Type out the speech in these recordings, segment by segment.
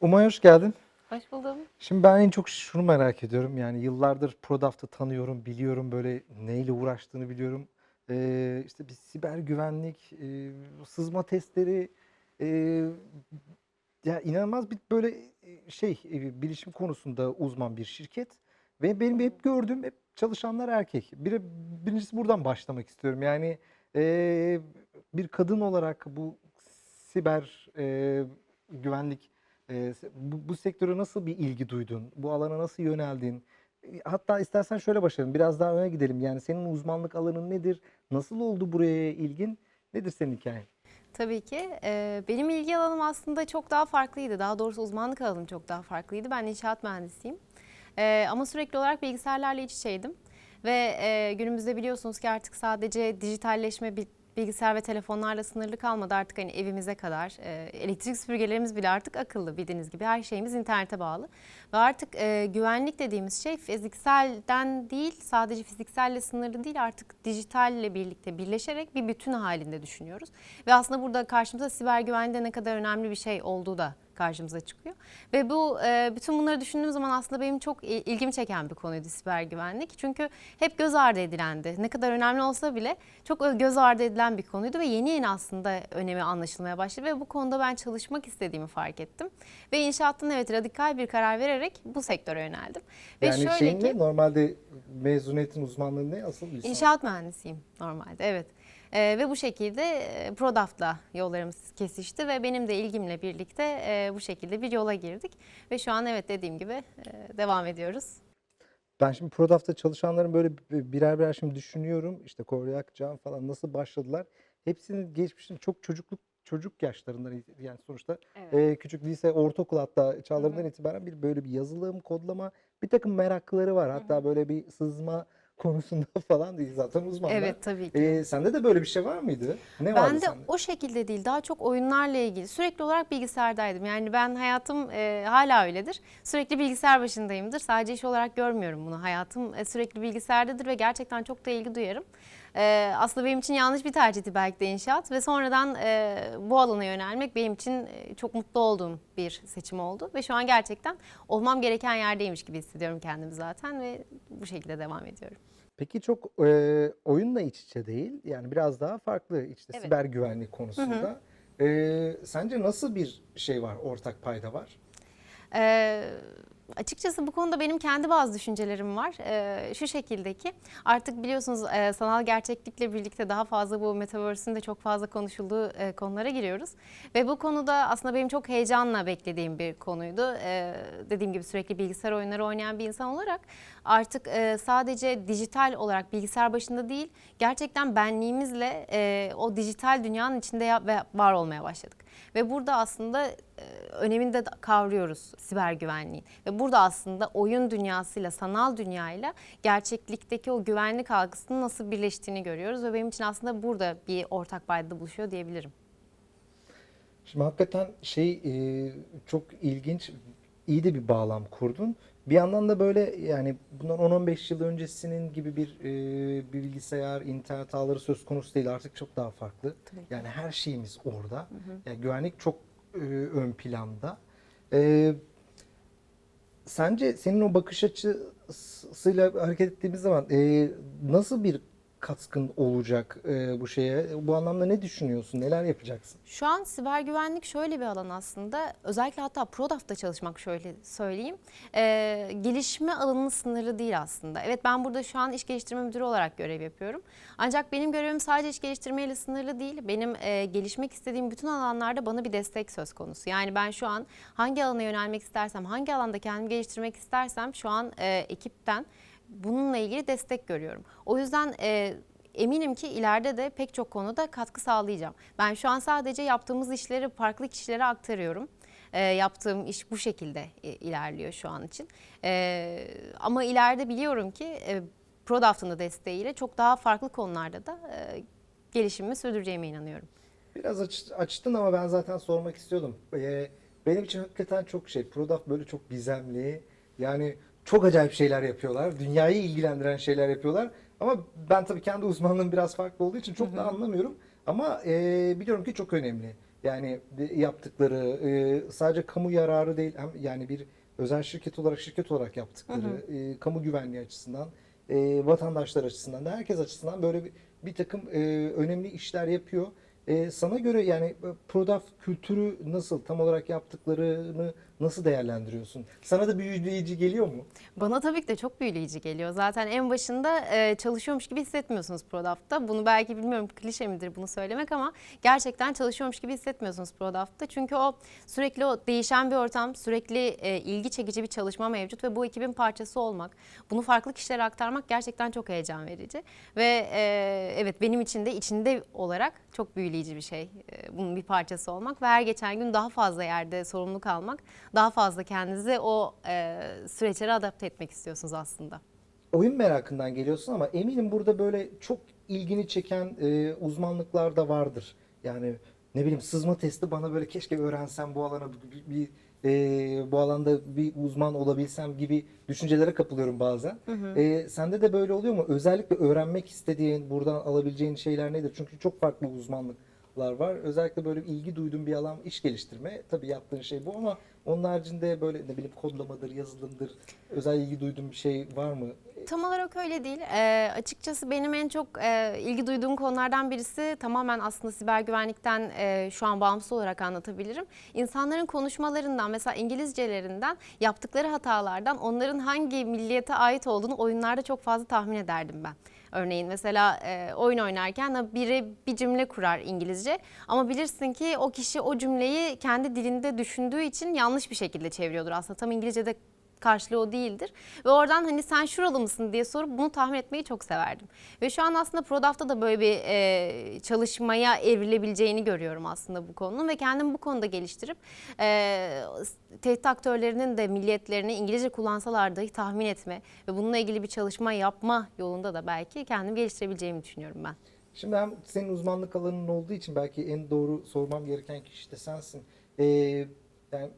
Umay hoş geldin. Hoş buldum. Şimdi ben en çok şunu merak ediyorum. Yani yıllardır Prodaft'ı tanıyorum, biliyorum böyle neyle uğraştığını biliyorum. Ee, işte bir siber güvenlik, e, sızma testleri, e, ya inanılmaz bir böyle e, şey e, bilişim konusunda uzman bir şirket. Ve benim hep gördüğüm hep çalışanlar erkek. Bir, birincisi buradan başlamak istiyorum. Yani e, bir kadın olarak bu siber e, güvenlik e, bu, bu sektöre nasıl bir ilgi duydun? Bu alana nasıl yöneldin? Hatta istersen şöyle başlayalım. Biraz daha öne gidelim. Yani senin uzmanlık alanın nedir? Nasıl oldu buraya ilgin? Nedir senin hikayen? Tabii ki. Ee, benim ilgi alanım aslında çok daha farklıydı. Daha doğrusu uzmanlık alanım çok daha farklıydı. Ben inşaat mühendisiyim. Ee, ama sürekli olarak bilgisayarlarla iç içeydim. Ve e, günümüzde biliyorsunuz ki artık sadece dijitalleşme bi- bilgisayar ve telefonlarla sınırlı kalmadı. Artık hani evimize kadar e, elektrik süpürgelerimiz bile artık akıllı bildiğiniz gibi. Her şeyimiz internete bağlı. Ve artık e, güvenlik dediğimiz şey fizikselden değil sadece fizikselle sınırlı değil artık dijitalle birlikte birleşerek bir bütün halinde düşünüyoruz. Ve aslında burada karşımıza siber güvenliğde ne kadar önemli bir şey olduğu da karşımıza çıkıyor. Ve bu e, bütün bunları düşündüğüm zaman aslında benim çok il- ilgimi çeken bir konuydu siber güvenlik. Çünkü hep göz ardı edilendi. Ne kadar önemli olsa bile çok göz ardı edilen bir konuydu ve yeni yeni aslında önemi anlaşılmaya başladı ve bu konuda ben çalışmak istediğimi fark ettim. Ve inşaattan evet radikal bir karar vererek bu sektöre yöneldim. Ve Yani şöyle şeyin ki ne? Normalde mezuniyetin uzmanlığı ne? Asıl lisans. İnşaat mühendisiyim normalde evet. Ee, ve bu şekilde e, Prodaft'la yollarımız kesişti ve benim de ilgimle birlikte e, bu şekilde bir yola girdik. Ve şu an evet dediğim gibi e, devam ediyoruz. Ben şimdi Prodaft'ta çalışanların böyle bi- birer birer şimdi düşünüyorum. İşte Koryak, Can falan nasıl başladılar? Hepsinin geçmişinin çok çocukluk çocuk yaşlarından yani sonuçta e, küçük lise, ortaokul hatta çağlarından itibaren bir böyle bir yazılım, kodlama bir takım merakları var. Hatta böyle bir sızma konusunda falan değil zaten uzmanlar. Evet tabii ki. E, sende de böyle bir şey var mıydı? Ne vardı Ben de sende? o şekilde değil, daha çok oyunlarla ilgili. Sürekli olarak bilgisayardaydım. Yani ben hayatım e, hala öyledir. Sürekli bilgisayar başındayımdır. Sadece iş olarak görmüyorum bunu. Hayatım e, sürekli bilgisayardadır ve gerçekten çok da ilgi duyarım. E, aslında benim için yanlış bir tercihti belki de inşaat ve sonradan e, bu alana yönelmek benim için e, çok mutlu olduğum bir seçim oldu. Ve şu an gerçekten olmam gereken yerdeymiş gibi hissediyorum kendimi zaten ve bu şekilde devam ediyorum. Peki çok e, oyunla iç içe değil. Yani biraz daha farklı işte Evet. siber güvenlik konusunda. E, sence nasıl bir şey var, ortak payda var? Ee, açıkçası bu konuda benim kendi bazı düşüncelerim var. Ee, şu şekilde ki artık biliyorsunuz e, sanal gerçeklikle birlikte daha fazla bu metaverse'ün de çok fazla konuşulduğu e, konulara giriyoruz. Ve bu konuda aslında benim çok heyecanla beklediğim bir konuydu. Ee, dediğim gibi sürekli bilgisayar oyunları oynayan bir insan olarak artık e, sadece dijital olarak bilgisayar başında değil gerçekten benliğimizle e, o dijital dünyanın içinde var olmaya başladık. Ve burada aslında önemini de kavruyoruz siber güvenliğin. Ve burada aslında oyun dünyasıyla sanal dünyayla gerçeklikteki o güvenlik algısının nasıl birleştiğini görüyoruz. Ve benim için aslında burada bir ortak paydada buluşuyor diyebilirim. Şimdi hakikaten şey e, çok ilginç, iyi de bir bağlam kurdun. Bir yandan da böyle yani bundan 10-15 yıl öncesinin gibi bir, e, bir bilgisayar, internet ağları söz konusu değil. Artık çok daha farklı. Tabii. Yani her şeyimiz orada. Yani güvenlik çok e, ön planda. E, sence senin o bakış açısıyla hareket ettiğimiz zaman e, nasıl bir katkın olacak e, bu şeye? Bu anlamda ne düşünüyorsun? Neler yapacaksın? Şu an siber güvenlik şöyle bir alan aslında. Özellikle hatta Prodaft'ta çalışmak şöyle söyleyeyim. Ee, gelişme alanının sınırlı değil aslında. Evet ben burada şu an iş geliştirme müdürü olarak görev yapıyorum. Ancak benim görevim sadece iş geliştirmeyle sınırlı değil. Benim e, gelişmek istediğim bütün alanlarda bana bir destek söz konusu. Yani ben şu an hangi alana yönelmek istersem, hangi alanda kendimi geliştirmek istersem şu an e, ekipten bununla ilgili destek görüyorum. O yüzden e, eminim ki ileride de pek çok konuda katkı sağlayacağım. Ben şu an sadece yaptığımız işleri farklı kişilere aktarıyorum. E, yaptığım iş bu şekilde e, ilerliyor şu an için. E, ama ileride biliyorum ki e, Prodaft'ın da desteğiyle çok daha farklı konularda da e, gelişimimi sürdüreceğime inanıyorum. Biraz aç- açtın ama ben zaten sormak istiyordum. Ee, benim için hakikaten çok şey. Prodaft böyle çok gizemli. Yani çok acayip şeyler yapıyorlar. Dünyayı ilgilendiren şeyler yapıyorlar. Ama ben tabii kendi uzmanlığım biraz farklı olduğu için çok da anlamıyorum. Ama e, biliyorum ki çok önemli. Yani yaptıkları e, sadece kamu yararı değil hem yani bir özel şirket olarak şirket olarak yaptıkları e, kamu güvenliği açısından e, vatandaşlar açısından da herkes açısından böyle bir, bir takım e, önemli işler yapıyor. E, sana göre yani e, Prodaf kültürü nasıl tam olarak yaptıklarını nasıl değerlendiriyorsun? Sana da büyüleyici geliyor mu? Bana tabii ki de çok büyüleyici geliyor. Zaten en başında e, çalışıyormuş gibi hissetmiyorsunuz Prodaf'ta. Bunu belki bilmiyorum klişe midir bunu söylemek ama gerçekten çalışıyormuş gibi hissetmiyorsunuz Prodaf'ta. Çünkü o sürekli o değişen bir ortam, sürekli e, ilgi çekici bir çalışma mevcut ve bu ekibin parçası olmak, bunu farklı kişilere aktarmak gerçekten çok heyecan verici. Ve e, evet benim için de içinde olarak çok büyüleyici bir şey. Bunun bir parçası olmak ve her geçen gün daha fazla yerde sorumluluk almak, daha fazla kendinizi o e, süreçlere adapte etmek istiyorsunuz aslında. oyun merakından geliyorsun ama eminim burada böyle çok ilgini çeken e, uzmanlıklar da vardır. Yani ne bileyim sızma testi bana böyle keşke öğrensem bu alana bir, bir- e, bu alanda bir uzman olabilsem gibi düşüncelere kapılıyorum bazen. E, sende de böyle oluyor mu? Özellikle öğrenmek istediğin, buradan alabileceğin şeyler nedir? Çünkü çok farklı uzmanlıklar var. Özellikle böyle ilgi duyduğun bir alan iş geliştirme. Tabii yaptığın şey bu ama onun haricinde böyle ne bileyim kodlamadır, yazılımdır, özel ilgi duyduğun bir şey var mı? Tam olarak öyle değil. Ee, açıkçası benim en çok e, ilgi duyduğum konulardan birisi tamamen aslında siber güvenlikten e, şu an bağımsız olarak anlatabilirim. İnsanların konuşmalarından mesela İngilizcelerinden yaptıkları hatalardan onların hangi milliyete ait olduğunu oyunlarda çok fazla tahmin ederdim ben. Örneğin mesela e, oyun oynarken biri bir cümle kurar İngilizce ama bilirsin ki o kişi o cümleyi kendi dilinde düşündüğü için yanlış bir şekilde çeviriyordur. Aslında tam İngilizce'de karşılığı o değildir. Ve oradan hani sen şuralı mısın diye sorup bunu tahmin etmeyi çok severdim. Ve şu an aslında Prodaf'ta da böyle bir e, çalışmaya evrilebileceğini görüyorum aslında bu konunun ve kendimi bu konuda geliştirip e, tehdit aktörlerinin de milliyetlerini İngilizce kullansalar dahi tahmin etme ve bununla ilgili bir çalışma yapma yolunda da belki kendimi geliştirebileceğimi düşünüyorum ben. Şimdi hem senin uzmanlık alanın olduğu için belki en doğru sormam gereken kişi de sensin. Ee, yani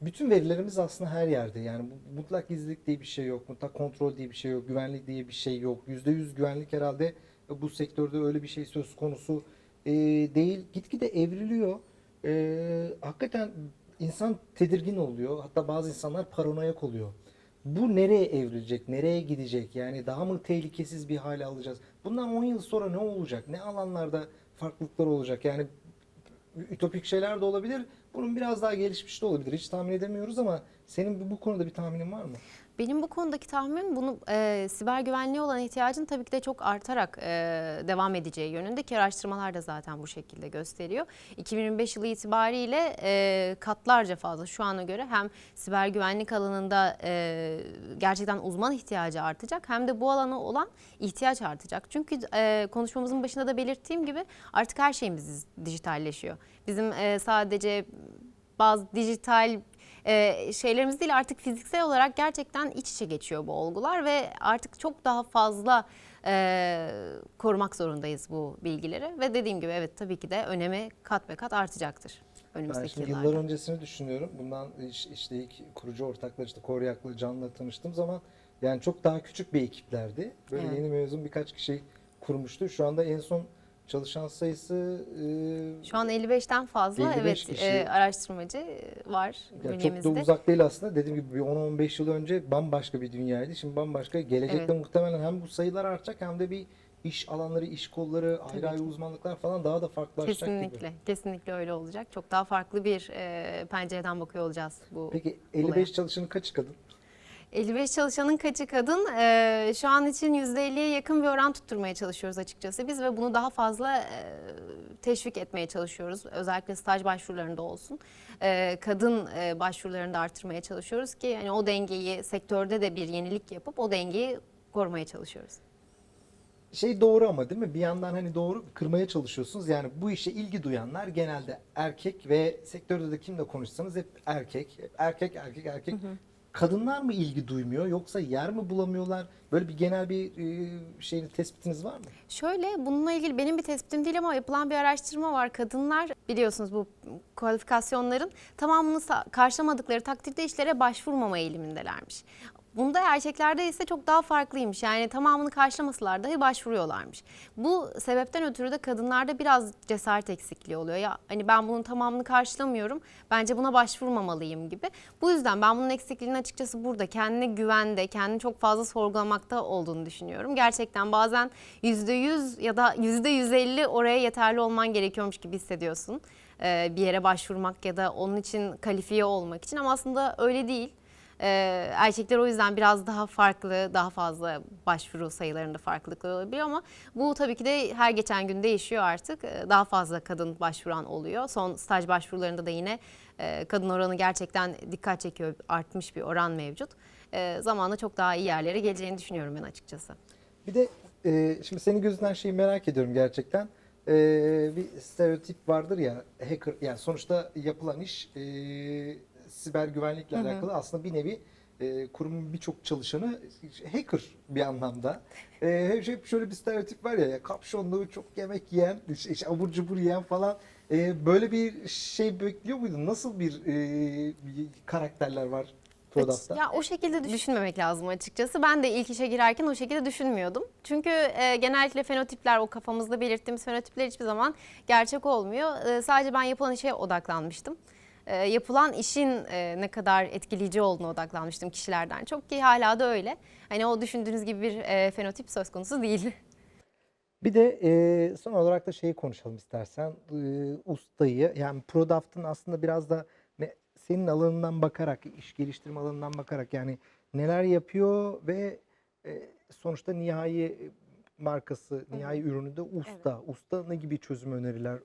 bütün verilerimiz aslında her yerde. Yani mutlak gizlilik diye bir şey yok. Mutlak kontrol diye bir şey yok. Güvenlik diye bir şey yok. %100 güvenlik herhalde bu sektörde öyle bir şey söz konusu ee, değil. Gitgide evriliyor. Ee, hakikaten insan tedirgin oluyor. Hatta bazı insanlar paranoyak oluyor. Bu nereye evrilecek? Nereye gidecek? Yani daha mı tehlikesiz bir hale alacağız? Bundan 10 yıl sonra ne olacak? Ne alanlarda farklılıklar olacak? Yani ütopik şeyler de olabilir. Bunun biraz daha gelişmiş de olabilir. Hiç tahmin edemiyoruz ama senin bu- konuda bir tahminin var mı? Benim bu konudaki tahminim bunu e, siber güvenliğe olan ihtiyacın tabii ki de çok artarak e, devam edeceği yönünde ki araştırmalar da zaten bu şekilde gösteriyor. 2025 yılı itibariyle e, katlarca fazla şu ana göre hem siber güvenlik alanında e, gerçekten uzman ihtiyacı artacak hem de bu alana olan ihtiyaç artacak. Çünkü e, konuşmamızın başında da belirttiğim gibi artık her şeyimiz dijitalleşiyor. Bizim e, sadece bazı dijital e, şeylerimiz değil artık fiziksel olarak gerçekten iç içe geçiyor bu olgular ve artık çok daha fazla e, korumak zorundayız bu bilgileri ve dediğim gibi evet tabii ki de önemi kat be kat artacaktır Ben önümüzdeki şimdi yıllarda. yıllar öncesini düşünüyorum. Bundan iş- işte ilk kurucu ortaklar işte Koryak'la Can'la tanıştığım zaman yani çok daha küçük bir ekiplerdi. Böyle Evet. yeni mezun birkaç kişi kurmuştu. Şu anda en son çalışan sayısı e, Şu an 55'ten fazla 55 evet kişi. e, araştırmacı var Ya çok da bünyemizde. uzak değil aslında. Dediğim gibi bir 10-15 yıl önce bambaşka bir dünyaydı. Şimdi bambaşka. Gelecekte Evet. muhtemelen hem bu sayılar artacak hem de bir iş alanları, iş kolları, ayrı ayrı uzmanlıklar falan daha da farklılaşacak gibi. Kesinlikle, kesinlikle öyle olacak. Çok daha farklı bir e, pencereden bakıyor olacağız bu Peki 55 olaya. çalışanın kaçı kadın? 55 çalışanın kaçı kadın? Ee, şu an için %50'ye yakın bir oran tutturmaya çalışıyoruz açıkçası biz ve bunu daha fazla e, teşvik etmeye çalışıyoruz. Özellikle staj başvurularında olsun. Ee, kadın e, başvurularını da arttırmaya çalışıyoruz ki yani o dengeyi sektörde de bir yenilik yapıp o dengeyi korumaya çalışıyoruz. Şey doğru ama değil mi? Bir yandan hani doğru kırmaya çalışıyorsunuz. Yani bu işe ilgi duyanlar genelde erkek ve sektörde de kimle konuşsanız hep erkek. Hep erkek, erkek, erkek. Kadınlar mı ilgi duymuyor yoksa yer mi bulamıyorlar? Böyle bir genel bir e, şeyin tespitiniz var mı? Şöyle bununla ilgili benim bir tespitim değil ama yapılan bir araştırma var. Kadınlar biliyorsunuz bu kualifikasyonların tamamını karşılamadıkları takdirde işlere başvurmama eğilimindelermiş. Bunda erkeklerde ise çok daha farklıymış. Yani tamamını karşılamasalar dahi başvuruyorlarmış. Bu sebepten ötürü de kadınlarda biraz cesaret eksikliği oluyor. Ya hani ben bunun tamamını karşılamıyorum. Bence buna başvurmamalıyım gibi. Bu yüzden ben bunun eksikliğini açıkçası burada kendine güvende, kendini çok fazla sorgulamakta olduğunu düşünüyorum. Gerçekten bazen %100 ya da %150 oraya yeterli olman gerekiyormuş gibi hissediyorsun. Bir yere başvurmak ya da onun için kalifiye olmak için ama aslında öyle değil. Ee, erkekler o yüzden biraz daha farklı, daha fazla başvuru sayılarında farklılıklar olabiliyor ama bu tabii ki de her geçen gün değişiyor artık. Ee, Daha fazla kadın başvuran oluyor. Son staj başvurularında da yine e, kadın oranı gerçekten dikkat çekiyor, artmış bir oran mevcut. Ee, Zamanla çok daha iyi yerlere geleceğini düşünüyorum ben açıkçası. Bir de e, şimdi senin gözünden şeyi merak ediyorum gerçekten. E, bir stereotip vardır ya hacker yani sonuçta yapılan iş e, siber güvenlikle Hı hı. alakalı aslında bir nevi e, kurumun birçok çalışanı hacker bir anlamda. E, hep, hep şöyle bir stereotip var ya, ya kapşonlu çok yemek yiyen, işte, abur cubur yiyen falan. E, böyle bir şey bekliyor muydun? Nasıl bir, e, karakterler var Prodaf'ta? Ya o şekilde düşünmemek lazım açıkçası. Ben de ilk işe girerken o şekilde düşünmüyordum. Çünkü e, genellikle fenotipler, o kafamızda belirttiğimiz fenotipler hiçbir zaman gerçek olmuyor. E, sadece ben yapılan işe odaklanmıştım. E, yapılan işin e, ne kadar etkileyici olduğuna odaklanmıştım kişilerden çok ki hala da öyle. Hani o düşündüğünüz gibi bir e, fenotip söz konusu değil. Bir de e, son olarak da şeyi konuşalım istersen. E, ustayı yani Prodaft'ın aslında biraz da ne, senin alanından bakarak, iş geliştirme alanından bakarak yani neler yapıyor ve e, sonuçta nihai markası, nihai ürünü de usta. Usta ne gibi çözüm öneriler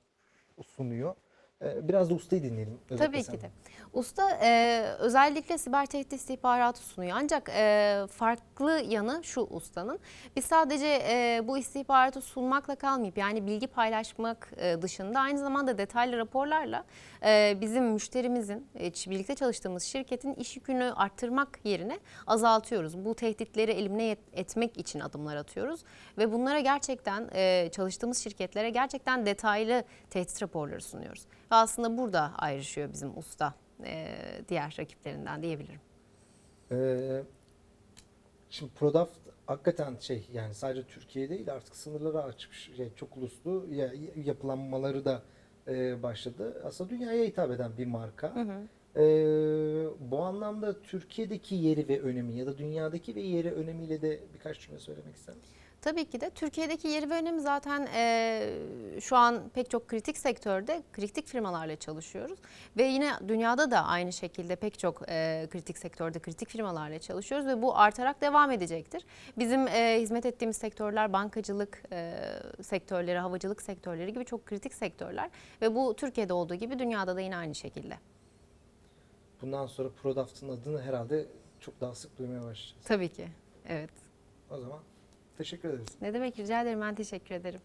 sunuyor? E, biraz da ustayı dinleyelim. Tabii ki senden. de. Usta e, özellikle siber tehdit istihbaratı sunuyor. Ancak e, farklı yanı şu ustanın. Biz sadece e, bu istihbaratı sunmakla kalmayıp yani bilgi paylaşmak e, dışında aynı zamanda detaylı raporlarla e, bizim müşterimizin, e, birlikte çalıştığımız şirketin iş yükünü arttırmak yerine azaltıyoruz. Bu tehditleri elimine et- etmek için adımlar atıyoruz. Ve bunlara gerçekten e, çalıştığımız şirketlere gerçekten detaylı tehdit raporları sunuyoruz. Ve aslında burada ayrışıyor bizim usta e, diğer rakiplerinden diyebilirim. Ee, şimdi Prodaft hakikaten şey yani sadece Türkiye değil artık sınırları açmış şey, çok uluslu ya, yapılanmaları da e, başladı. Aslında dünyaya hitap eden bir marka. Ee, bu anlamda Türkiye'deki yeri ve önemi ya da dünyadaki ve yeri önemiyle de birkaç cümle söylemek ister misin? Tabii ki de Türkiye'deki yeri ve önemi zaten e, şu an pek çok kritik sektörde kritik firmalarla çalışıyoruz. Ve yine dünyada da aynı şekilde pek çok e, kritik sektörde kritik firmalarla çalışıyoruz ve bu artarak devam edecektir. Bizim e, hizmet ettiğimiz sektörler bankacılık e, sektörleri, havacılık sektörleri gibi çok kritik sektörler. Ve bu Türkiye'de olduğu gibi dünyada da yine aynı şekilde. Bundan sonra Prodaft'ın adını herhalde çok daha sık duymaya başlayacağız. Tabii ki. Evet. O zaman teşekkür ederiz. Ne demek rica ederim ben teşekkür ederim.